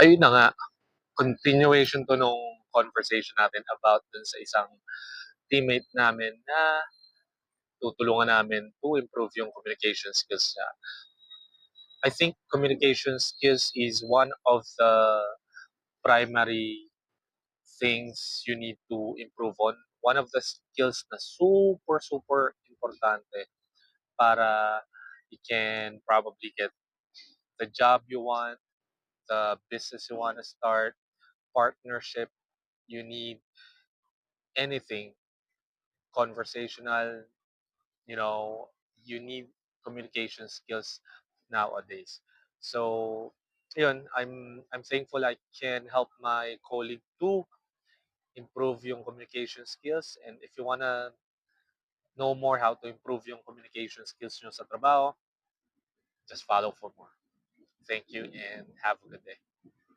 ayun na nga, continuation 'to nung conversation natin about dun sa isang teammate namin na tutulungan namin to improve yung communication skills niya. I think communication skills is one of the primary things you need to improve on. One of the skills na super, super importante para you can probably get the job you want, the business you want to start, partnership, you need anything conversational, you know, you need communication skills nowadays. So, yun, I'm I'm thankful I can help my colleague to improve yung communication skills and if you wanna know more how to improve yung communication skills sa trabaho, just follow for more. Thank you and have a good day.